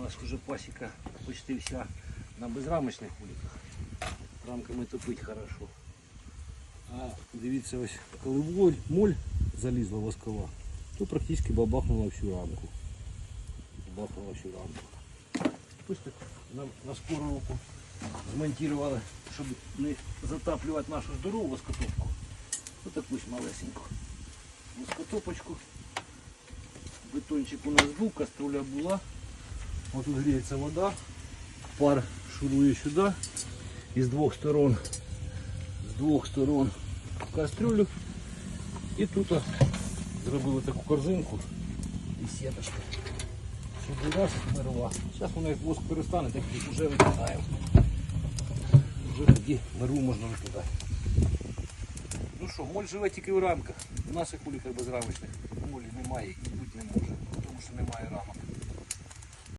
У нас вже пасіка почти вся на безрамочних вуликах. Рамками топить хорошо. А дивіться, ось коли моль, моль залізла воскова, то практично бабахнула всю рамку. Бабахнула всю рамку. Ось так на, на скору руку змонтували, щоб не затаплювати нашу здорову воскотопку. Ось таку малесеньку воскотопочку. Бетончик у нас був, каструля була. Ось тут гріється вода. Пар шурує сюди. І з двох сторон. З двох сторон в кастрюлю. І тут зробили таку корзинку і сіточку. Сюди раз мерва. Зараз вона як воск перестане, так вже викидаємо. Вже тоді мерву можна викидати. Ну що, моль живе тільки в рамках. У наших уліках безрамочних молі немає і бути не може, тому що немає рамок.